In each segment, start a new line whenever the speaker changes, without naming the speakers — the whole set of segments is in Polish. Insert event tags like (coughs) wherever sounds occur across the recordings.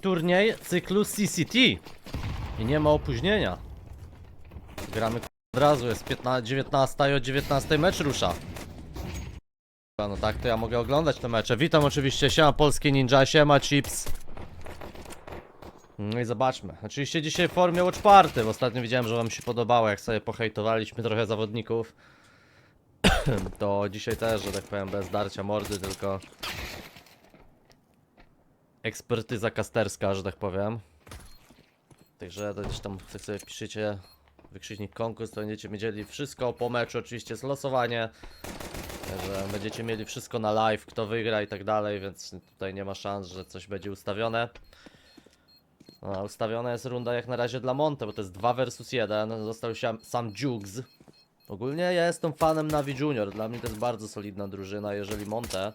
turniej cyklu CCT. I nie ma opóźnienia. Gramy od razu, jest 15, 19 i o 19 mecz rusza. No tak, to ja mogę oglądać te mecze. Witam oczywiście, siema Polskie Ninja, siema Chips. No i zobaczmy. Oczywiście dzisiaj w formie Watch Party, ostatnio widziałem, że wam się podobało, jak sobie pohejtowaliśmy trochę zawodników. (coughs) to dzisiaj też, że tak powiem, bez darcia mordy, tylko ekspertyza kasterska, że tak powiem. Także gdzieś tam jak sobie piszecie wykrzyknik konkurs, to będziecie mieli wszystko po meczu, oczywiście jest losowanie. Także będziecie mieli wszystko na live, kto wygra i tak dalej, więc tutaj nie ma szans, że coś będzie ustawione. No, ustawiona jest runda jak na razie dla Monte, bo to jest 2 versus 1. Został się sam Jugs. Ogólnie ja jestem fanem Navi Junior. Dla mnie to jest bardzo solidna drużyna. Jeżeli Monte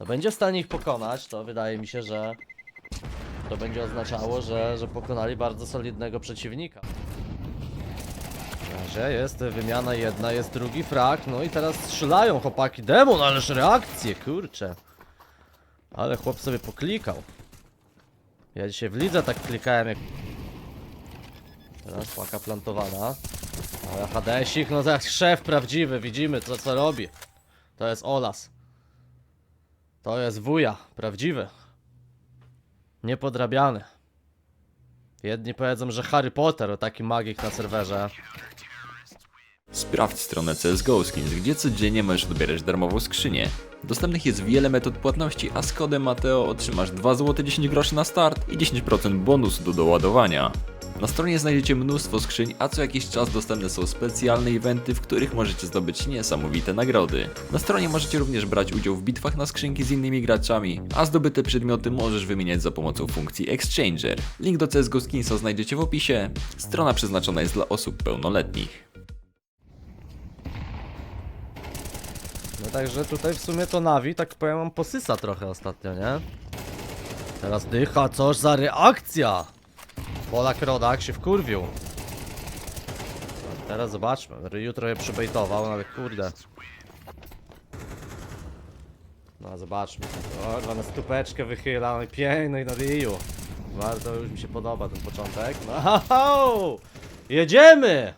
no, będzie w stanie ich pokonać, to wydaje mi się, że to będzie oznaczało, że, że pokonali bardzo solidnego przeciwnika. Na jest wymiana jedna, jest drugi frak, no i teraz strzelają chłopaki. Demon, ależ reakcje, kurczę. Ale chłop sobie poklikał. Ja dzisiaj w lidze tak klikałem jak... Teraz płaka plantowana. Ale Hadesik, no jak szef prawdziwy, widzimy co co robi. To jest Olas. To jest wuja, prawdziwy. Niepodrabiany. Jedni powiedzą, że Harry Potter, o taki magik na serwerze.
Sprawdź stronę CSGO Skins, gdzie codziennie możesz odbierać darmową skrzynię. Dostępnych jest wiele metod płatności, a z kodem Mateo otrzymasz 2 zł 10 groszy na start i 10% bonusu do doładowania. Na stronie znajdziecie mnóstwo skrzyń, a co jakiś czas dostępne są specjalne eventy, w których możecie zdobyć niesamowite nagrody. Na stronie możecie również brać udział w bitwach na skrzynki z innymi graczami, a zdobyte przedmioty możesz wymieniać za pomocą funkcji Exchanger. Link do CSGO Skinsa znajdziecie w opisie. Strona przeznaczona jest dla osób pełnoletnich.
No także tutaj w sumie to Navi, tak powiem, posysa trochę ostatnio, nie? Teraz dycha, coż za reakcja! Polak Rodak się wkurwił. No, Teraz zobaczmy, Ryu trochę przybejtował, no ale kurde. No zobaczmy. Kurwa, na stupeczkę wychyla, no i piękny na Ryu. Bardzo już mi się podoba ten początek. No ho! Jedziemy!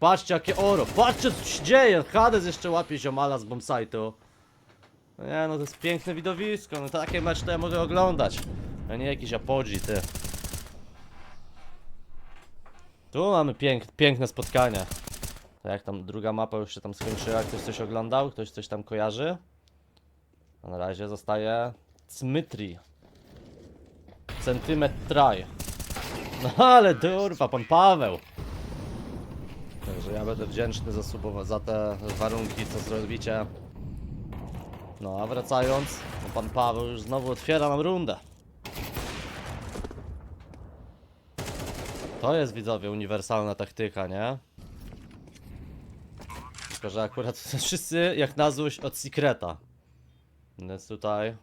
Patrzcie jakie oro, patrzcie co się dzieje, Hades jeszcze łapie ziomala z bombsite'u No nie no to jest piękne widowisko, no takie mecz to ja mogę oglądać A nie jakiś apogee ty Tu mamy pięk, piękne spotkanie. To jak tam druga mapa już się tam skończyła, ktoś coś oglądał, ktoś coś tam kojarzy? A na razie zostaje Cmytri Centymetr try No ale durwa, pan Paweł. Także ja będę wdzięczny za, za te warunki, co zrobicie. No a wracając, pan Paweł już znowu otwiera nam rundę. To jest widzowie uniwersalna taktyka, nie? Tylko, że akurat (laughs) wszyscy jak na złość od Secreta. Więc tutaj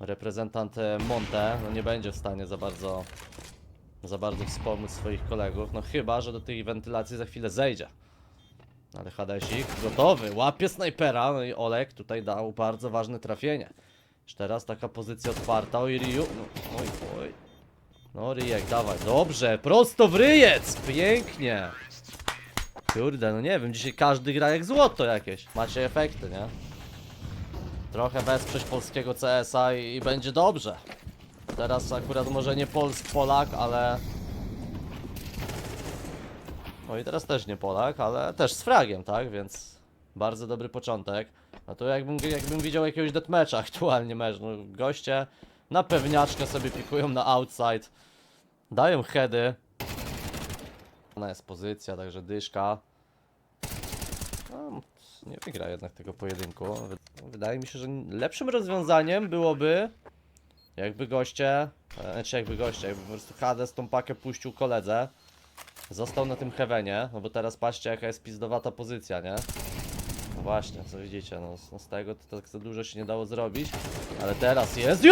reprezentant e, Monte no nie będzie w stanie za bardzo za bardzo wspomóc swoich kolegów, no chyba, że do tej wentylacji za chwilę zejdzie. Ale Hadesik gotowy, łapie snajpera, no i Olek tutaj dał bardzo ważne trafienie. Już teraz taka pozycja otwarta, oj Ryu, no, oj, oj. No Ryjek, dawaj, dobrze, prosto w ryjec, pięknie. Kurde, no nie wiem, dzisiaj każdy gra jak złoto jakieś, macie efekty, nie? Trochę wesprzeć polskiego CS-a i, i będzie dobrze. Teraz akurat może nie Polsk, Polak, ale... No i teraz też nie Polak, ale też z fragiem, tak? Więc bardzo dobry początek. No to jakbym, jakbym widział jakiegoś deathmatcha aktualnie mecz, no goście na pewniaczkę sobie pikują na outside. Dają heady. Ona jest pozycja, także dyszka. No, nie wygra jednak tego pojedynku. Wy- Wydaje mi się, że lepszym rozwiązaniem byłoby jakby goście, znaczy jakby goście, jakby po prostu Hades tą pakę puścił koledze Został na tym heavenie, no bo teraz patrzcie jaka jest pizdowata pozycja, nie? No właśnie, co widzicie, no, z- no tego to tak za dużo się nie dało zrobić Ale teraz jest...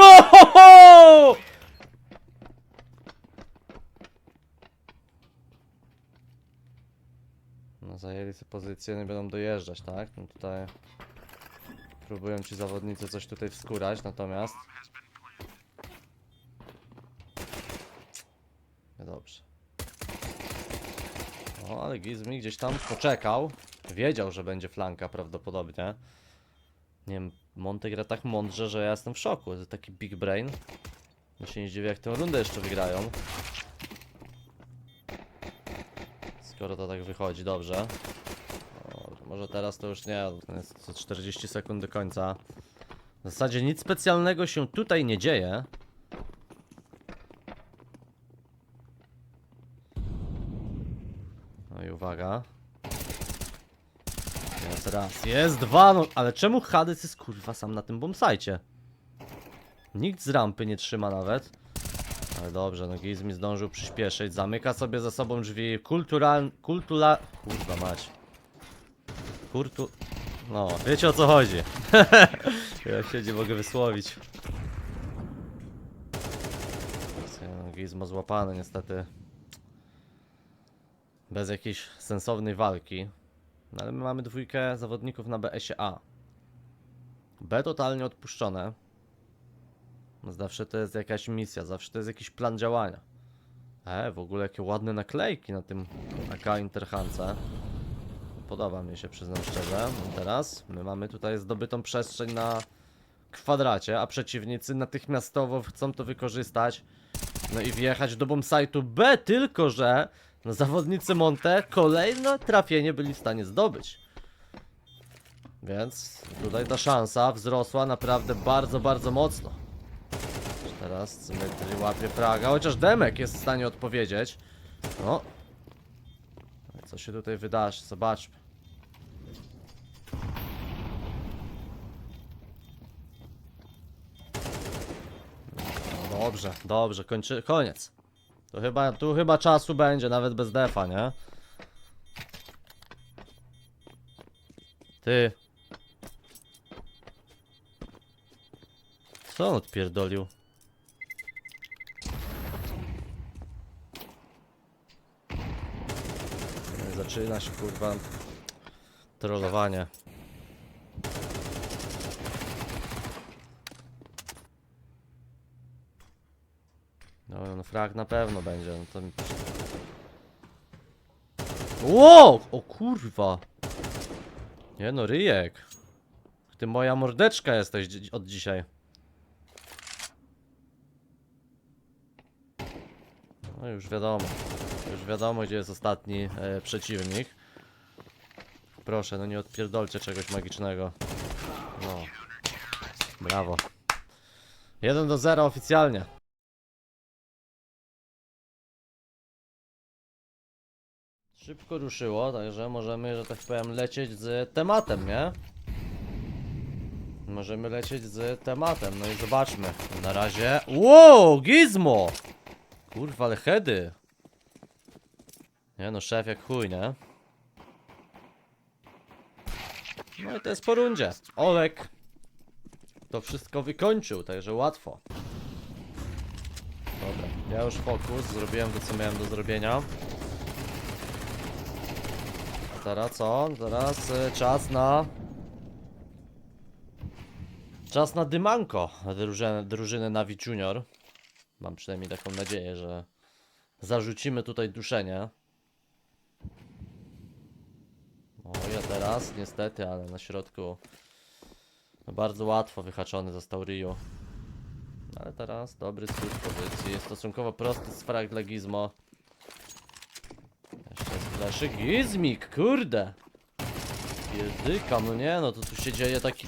sobie pozycję, nie będą dojeżdżać, tak? No tutaj próbują ci zawodnicy coś tutaj wskurać, natomiast... Dobrze. O, ale Gizmi gdzieś tam poczekał. Wiedział, że będzie flanka prawdopodobnie. Nie wiem, Monte gra tak mądrze, że ja jestem w szoku. To taki big brain. No się nie dziwię, jak tę rundę jeszcze wygrają. Skoro to tak wychodzi, dobrze. O, może teraz to już nie, to jest 40 sekund do końca. W zasadzie nic specjalnego się tutaj nie dzieje. No i uwaga. Jest raz, jest dwa, no ale czemu Hades jest kurwa sam na tym bombsajcie? Nikt z rampy nie trzyma nawet. Ale dobrze, no Gizmi zdążył przyspieszyć, zamyka sobie za sobą drzwi, kultural... kultura... kurwa mać. Kultu... No, wiecie o co chodzi. ja się nie mogę wysłowić. No, Gizmo złapane niestety. Bez jakiejś sensownej walki. No ale my mamy dwójkę zawodników na BS-ie A. B totalnie odpuszczone. No Zawsze to jest jakaś misja, zawsze to jest jakiś plan działania. E, w ogóle jakie ładne naklejki na tym AK Interhance. Podoba mi się, przyznam szczerze. Teraz my mamy tutaj zdobytą przestrzeń na kwadracie, a przeciwnicy natychmiastowo chcą to wykorzystać. No i wjechać do bombsite'u B, tylko że no, zawodnicy Monte kolejne trafienie byli w stanie zdobyć. Więc tutaj ta szansa wzrosła naprawdę bardzo, bardzo mocno. Teraz Symmetry łapie Praga, chociaż Demek jest w stanie odpowiedzieć. No. Co się tutaj wydarzy? Zobaczmy. No Dobrze, dobrze, kończy, koniec. To chyba, tu chyba czasu będzie, nawet bez defa, nie? Ty. Co on odpierdolił? Zaczyna się kurwa trollowanie. No, no frag na pewno będzie. No to mi... Wow! O kurwa! Nie no, ryjek. Ty moja mordeczka jesteś od dzisiaj. No już wiadomo. Już wiadomo, gdzie jest ostatni e, przeciwnik. Proszę, no nie odpierdolcie czegoś magicznego. No. Brawo. 1 do 0 oficjalnie. Szybko ruszyło, także możemy, że tak powiem, lecieć z tematem, nie? Możemy lecieć z tematem, no i zobaczmy. Na razie. Wow, Gizmo! Kurwa, ale hedy. Nie no, szef jak chuj, nie? No i to jest po rundzie. Olek to wszystko wykończył, także łatwo. Dobra, ja już fokus, zrobiłem to co miałem do zrobienia. Teraz co? Teraz y, czas na... Czas na dymanko drużynę, drużyny Navi Junior. Mam przynajmniej taką nadzieję, że zarzucimy tutaj duszenie. O, ja teraz, niestety, ale na środku no bardzo łatwo wyhaczony został Rio. Ale teraz dobry skrót pozycji, stosunkowo prosty sferak dla Gizmo. Jeszcze fleszyk, Gizmik, kurde! Języka, no nie, no to tu się dzieje taki...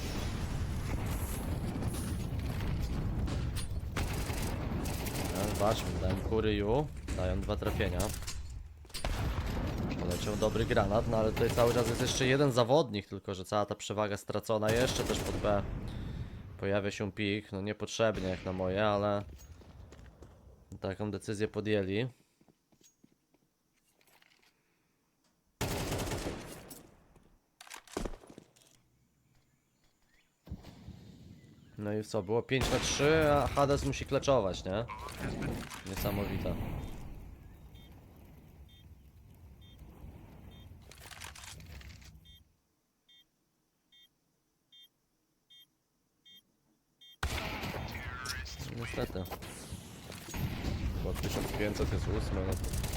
No, Zobaczmy, dałem ku Ryu, dają dwa trafienia. Dobry granat, no ale tutaj cały czas jest jeszcze jeden zawodnik, tylko że cała ta przewaga stracona jeszcze też pod B. Pojawia się pik, no niepotrzebnie jak na moje, ale taką decyzję podjęli. No i co, było 5 na 3, a Hades musi kleczować, nie? Niesamowite. Niestety. Bo 1500 jest 8, no to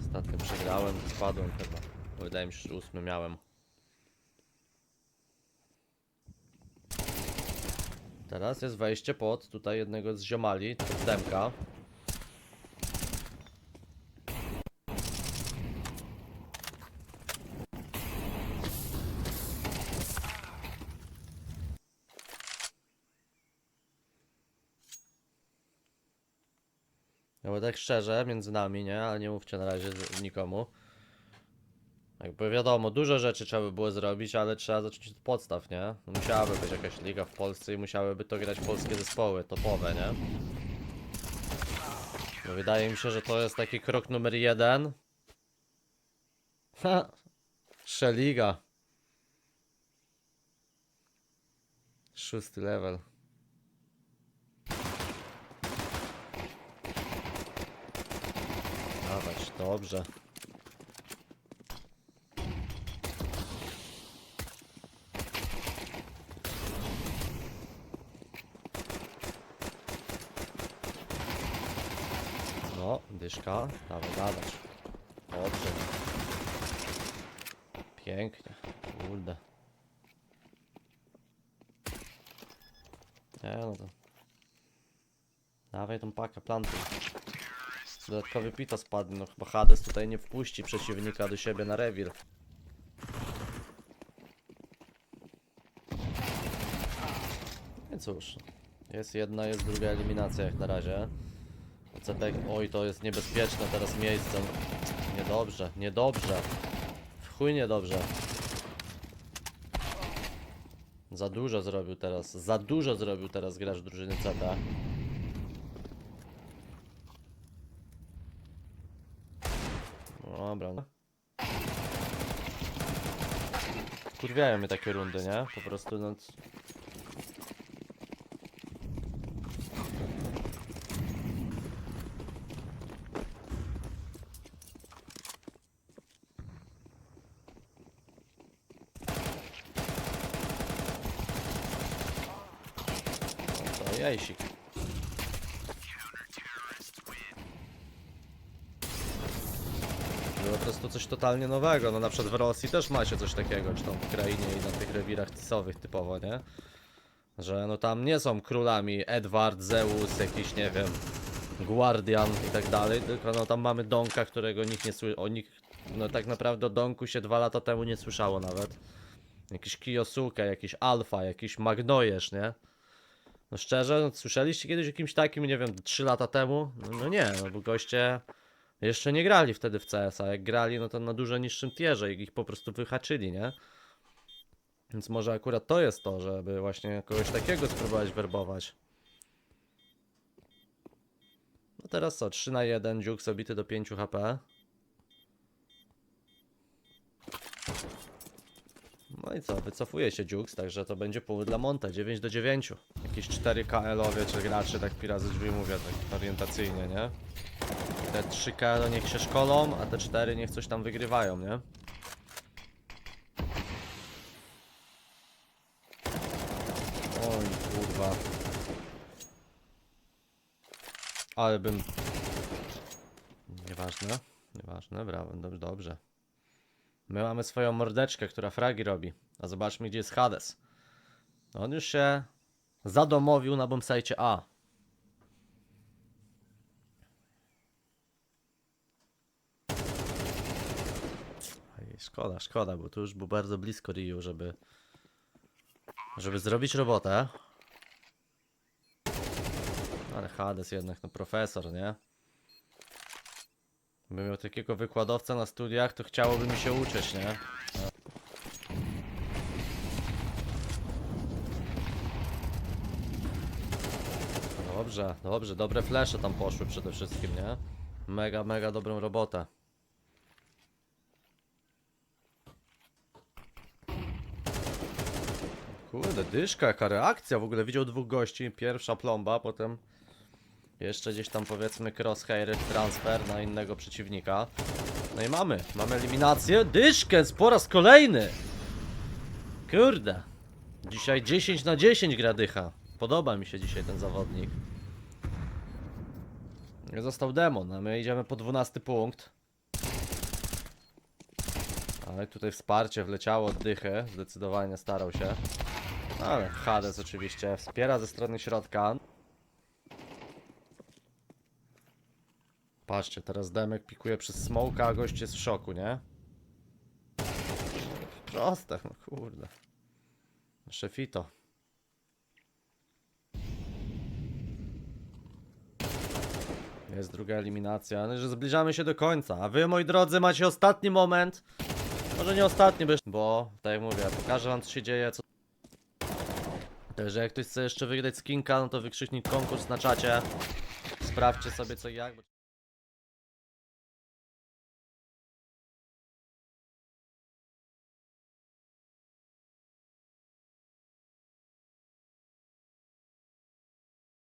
Ostatnio przegrałem, spadłem chyba. Bo Wydaje mi się, że ósmy miałem. Teraz jest wejście pod tutaj jednego z ziomali, pod demka. No bo tak szczerze, między nami, nie? Ale nie mówcie na razie nikomu. Jakby wiadomo, dużo rzeczy trzeba by było zrobić, ale trzeba zacząć od podstaw, nie? Musiałaby być jakaś liga w Polsce i musiałyby to grać polskie zespoły topowe, nie? No wydaje mi się, że to jest taki krok numer jeden. Ha! Szeliga. Szósty level. Dobrze. No, dyszka, dawaj, dawać. Dobrze. Pięknie, kurde. Nie no to... Dawaj tą pakę, plantuj. Dodatkowy pita spadnie, no chyba Hades tutaj nie wpuści przeciwnika do siebie na rewir. No cóż, jest jedna, jest druga eliminacja jak na razie. CPK, oj to jest niebezpieczne teraz miejsce. Niedobrze, niedobrze. W chuj niedobrze. Za dużo zrobił teraz, za dużo zrobił teraz gracz drużyny CT. No Dobra. no. Kurwiają mnie takie rundy, nie? Po prostu No to jajsik. Prostu coś totalnie nowego. No na przykład w Rosji też macie coś takiego, czy tam w Ukrainie i na tych rewirach tisowych typowo, nie? Że no tam nie są królami Edward, Zeus, jakiś nie wiem, Guardian i tak dalej, tylko no tam mamy Donka, którego nikt nie słyszy, o nikt, no tak naprawdę o Donku się dwa lata temu nie słyszało nawet. Jakiś Kiyosuke, jakiś Alpha, jakiś Magnojesz, nie? No szczerze, no, słyszeliście kiedyś o kimś takim, nie wiem, 3 lata temu? No, no nie, no bo goście jeszcze nie grali wtedy w CS, a jak grali, no to na dużo niższym tierze i ich po prostu wyhaczyli, nie? Więc może akurat to jest to, żeby właśnie kogoś takiego spróbować werbować. No teraz co, 3 na 1, dziuk obity do 5 HP. No i co, wycofuje się Jukes, także to będzie punkt dla Monte, 9 do 9. Jakieś 4 KL-owie czy gracze, tak pi razy drzwi mówię, tak orientacyjnie, nie? Te 3 KL niech się szkolą, a te 4 niech coś tam wygrywają, nie? Oj, kurwa. Ale bym... Nieważne, nieważne, brawo, dobrze, dobrze. My mamy swoją mordeczkę, która fragi robi. A zobaczmy, gdzie jest Hades. On już się zadomowił na bombsite A. Szkoda, szkoda, bo tu już był bardzo blisko Ryu, żeby żeby zrobić robotę. Ale Hades jednak, no profesor, nie? Gdybym miał takiego wykładowcę na studiach, to chciałoby mi się uczyć, nie? Dobrze, dobrze, dobre flesze tam poszły przede wszystkim, nie? Mega, mega dobrą robotę. Kurde, dyszka, jaka reakcja. W ogóle widział dwóch gości. Pierwsza plomba, potem jeszcze gdzieś tam powiedzmy crosshair transfer na innego przeciwnika. No i mamy, mamy eliminację. Dyszkę po raz kolejny. Kurde. Dzisiaj 10 na 10 gra dycha. Podoba mi się dzisiaj ten zawodnik. Został demon, a my idziemy po 12 punkt. Ale tutaj wsparcie wleciało od dychy, zdecydowanie starał się. Ale Hades oczywiście wspiera ze strony środka. Patrzcie, teraz Demek pikuje przez smoka, a gość jest w szoku, nie? Proste, no kurde. Szefito. Jest druga eliminacja, no, że zbliżamy się do końca, a wy moi drodzy macie ostatni moment. Może nie ostatni, bo- bo tak jak mówię, pokażę wam co się dzieje, co... Także jak ktoś chce jeszcze wygrać skinka, no to wykrzyknik konkurs na czacie. Sprawdźcie sobie co i jak.